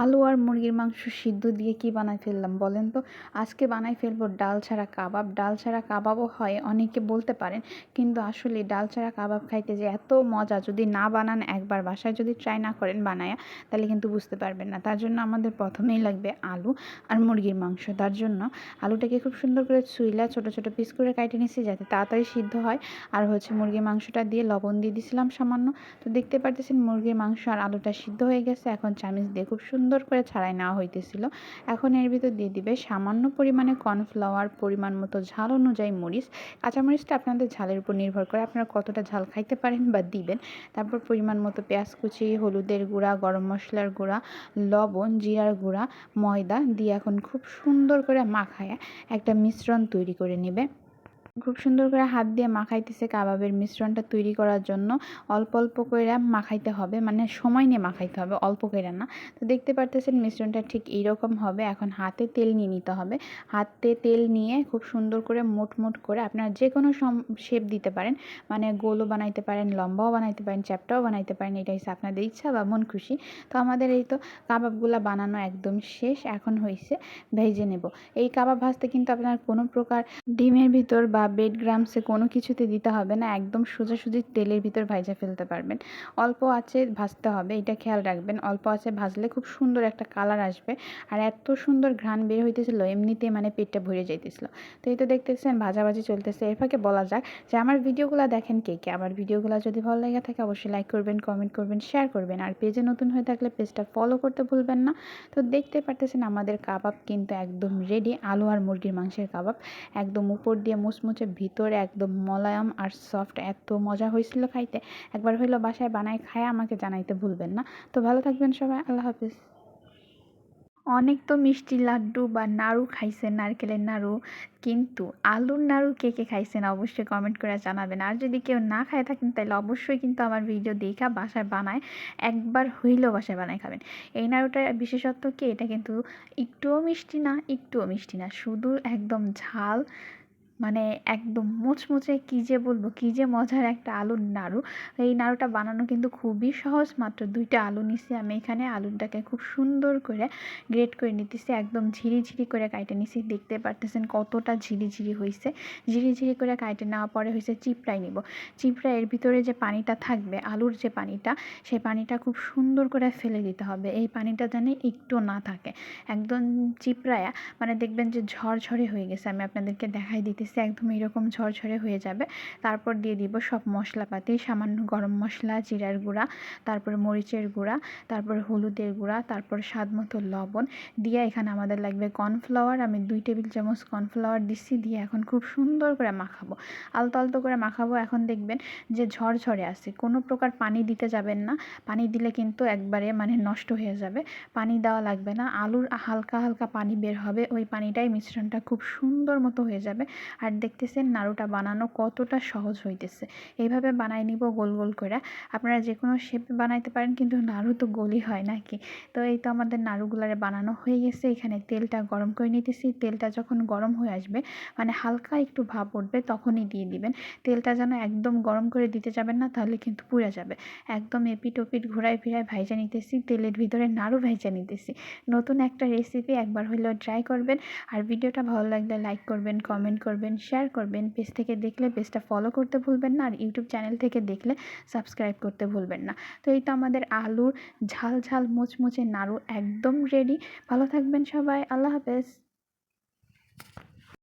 আলু আর মুরগির মাংস সিদ্ধ দিয়ে কি বানাই ফেললাম বলেন তো? আজকে বানাই ফেলব ডাল ছাড়া কাবাব। ডাল ছাড়া কাবাবও হয়, অনেকে বলতে পারেন। কিন্তু আসলে ডাল ছাড়া কাবাব খাইতে যে এত মজা, যদি না বানান একবার বাসায় যদি ট্রাই না করেন বানায়া, তাহলে কিন্তু বুঝতে পারবেন না। তার জন্য আমাদের প্রথমেই লাগবে আলু আর মুরগির মাংস। তার জন্য আলুটাকে খুব সুন্দর করে ছুইলা ছোটো ছোটো পিস করে কাটে নিছি যাতে তাড়াতাড়ি সিদ্ধ হয়। আর হচ্ছে মুরগির মাংসটা দিয়ে লবণ দিয়ে দিয়েছিলাম সামান্য। তো দেখতে পারতেছেন মুরগির মাংস আর আলুটা সিদ্ধ হয়ে গেছে। এখন চামিচ দিয়ে খুব সুন্দর করে ছাড়াই নেওয়া হইতেছিল। এখন এর ভিতর দিয়ে দিবে সামান্য পরিমাণে কর্নফ্লাওয়ার, পরিমাণ মতো ঝাল অনুযায়ী মরিচ। কাঁচামরিচটা আপনাদের ঝালের উপর নির্ভর করে আপনারা কতটা ঝাল খাইতে পারেন বা দিবেন। তারপর পরিমাণ মতো পেঁয়াজ কুচি, হলুদের গুঁড়া, গরম মশলার গুঁড়া, লবণ, জিরার গুঁড়া, ময়দা দিয়ে এখন খুব সুন্দর করে মাখায় একটা মিশ্রণ তৈরি করে নেবে। খুব সুন্দর করে হাত দিয়ে মাখাইতেছে কাবাবের মিশ্রণটা তৈরি করার জন্য। অল্প অল্প করে মাখাইতে হবে মানে সময় নিয়ে মাখাইতে হবে, অল্প করে না। তো দেখতে পারতেছেন মিশ্রণটা ঠিক এইরকম হবে। এখন হাতে তেল নিয়ে নিতে হবে। হাতে তেল নিয়ে খুব সুন্দর করে মোট মোট করে আপনারা যে কোনো শেপ দিতে পারেন। মানে গোলও বানাইতে পারেন, লম্বাও বানাইতে পারেন, চ্যাপটাও বানাইতে পারেন এটা হচ্ছে আপনাদের ইচ্ছা বা মন খুশি। তো আমাদের এই তো কাবাবগুলো বানানো একদম শেষ, এখন হয়েছে ভেজে নেব। এই কাবাব ভাজতে কিন্তু আপনার কোনো প্রকার ডিমের ভিতর বা বেড গ্রামসে কোনো কিছুতে দিতে হবে না, একদম সোজাসুজি তেলের ভিতর ভাজা ফেলতে পারবেন। অল্প আছে ভাজতে হবে, এটা খেয়াল রাখবেন। অল্প আছে ভাজলে খুব সুন্দর একটা কালার আসবে আর এত সুন্দর ঘ্রাণ বের হইতেছিল এমনিতে মানে পেটটা ভরে যাইতেছিল। তো এই তো দেখতেছেন, ভাজাভাজি চলতেছে। এর ফাঁকে বলা যাক যে আমার ভিডিওগুলো দেখেন কে কে? আমার ভিডিওগুলো যদি ভালো লেগে থাকে অবশ্যই লাইক করবেন কমেন্ট করবেন শেয়ার করবেন। আর পেজে নতুন হয়ে থাকলে পেজটা ফলো করতে ভুলবেন না। তো দেখতে পারতেছেন আমাদের কাবাব কিন্তু একদম রেডি আলু আর মুরগির মাংসের কাবাব। একদম উপর দিয়ে মুসমুস মুচমুচে ভিতরে একদম মলায়াম আর সফট এত মজা হয়েছিল খাইতে। একবার হইল বাসায় বানাই খায় আমাকে জানাইতে ভুলবেন না। তো ভালো থাকবেন সবাই, আল্লাহ হাফিজ। অনেক তো মিষ্টি লাড্ডু বা নাড়ু খাইছেন নারকেলের নাড়ু, কিন্তু আলুর নাড়ু কে কে খাইছেন অবশ্যই কমেন্ট করে জানাবেন। আর যদি কেউ না খায় থাকেন, তাহলে অবশ্যই কিন্তু আমার ভিডিও দেখা বাসায় বানায়, একবার হইলেও বাসায় বানায় খাবেন। এই নাড়ুটার বিশেষত্ব কি? এটা কিন্তু একটুও মিষ্টি না, একটুও মিষ্টি না। শুধু একদম ঝাল মানে একদম মুচমুচে কী যে বলব, কী যে মজার একটা আলুর নাড়ু। এই নাড়ুটা বানানো কিন্তু খুবই সহজ, মাত্র দুইটা আলু নিছি। আমি এখানে আলুটাকে খুব সুন্দর করে গ্রেট করে নিতেছি, একদম ঝিরিঝিরি করে কাইটে নিছি। দেখতে পারতেছেন কতটা ঝিরিঝিরি হয়েছে ঝিরিঝিরি করে কাইটে নেওয়া পরে হয়েছে চিপড়াই নিব। চিপড়া এর ভিতরে যে পানিটা থাকবে, আলুর যে পানিটা, সেই পানিটা খুব সুন্দর করে ফেলে দিতে হবে। এই পানিটা যেন একটু না থাকে। একদম চিপড়ায়া মানে দেখবেন যে ঝরঝরে হয়ে গেছে। আমি আপনাদেরকে দেখাই দিতেছি। দিচ্ছি একদম এরকম ঝরঝরে হয়ে যাবে। তারপর দিয়ে দিব সব মশলাপাতি, সামান্য গরম মশলা, জিরার গুঁড়া, তারপর মরিচের গুঁড়া, তারপর হলুদের গুঁড়া, তারপর স্বাদ মতো লবণ। দিয়ে এখানে আমাদের লাগবে কর্নফ্লাওয়ার। আমি দুই টেবিল চামচ কর্নফ্লাওয়ার দিচ্ছি দিয়ে এখন খুব সুন্দর করে মাখাবো। আলতো আলতো করে মাখাবো। এখন দেখবেন যে ঝরঝরে আছে। কোনো প্রকার পানি দিতে যাবেন না। পানি দিলে কিন্তু একবারে মানে নষ্ট হয়ে যাবে। পানি দেওয়া লাগবে না। আলুর হালকা হালকা পানি বের হবে। ওই পানিটাই মিশ্রণটা খুব সুন্দর মতো হয়ে যাবে। আর দেখতেছেন নাড়ুটা বানানো কতটা সহজ হইতেছে। এইভাবে বানাই নিব গোল গোল করে। আপনারা যে কোনো শেপে বানাইতে পারেন, কিন্তু নাড়ু তো গোলই হয় নাকি? তো এই তো আমাদের নাড়ুগুলারে বানানো হয়ে গেছে। এখানে তেলটা গরম করে নিতেছি। তেলটা যখন গরম হয়ে আসবে মানে হালকা একটু ভাব উঠবে, তখনই দিয়ে দিবেন। তেলটা যেন একদম গরম করে দিতে যাবেন না, তাহলে কিন্তু পুড়ে যাবে। একদম এপিট ওপিট ঘোরায় ফিরায় ভাইজা নিতেছি। তেলের ভিতরে নাড়ু ভাইজা নিতেছি। নতুন একটা রেসিপি একবার হলেও ট্রাই করবেন। আর ভিডিওটা ভালো লাগলে লাইক করবেন কমেন্ট করবেন। করবেন শেয়ার করবেন পেজ থেকে দেখলে পেজটা ফলো করতে ভুলবেন না, আর ইউটিউব চ্যানেল থেকে দেখলে সাবস্ক্রাইব করতে ভুলবেন না। তো এই তো আমাদের আলুর ঝাল ঝাল মুচমুচে নাড়ু একদম রেডি ভালো থাকবেন সবাই, আল্লাহ হাফেজ।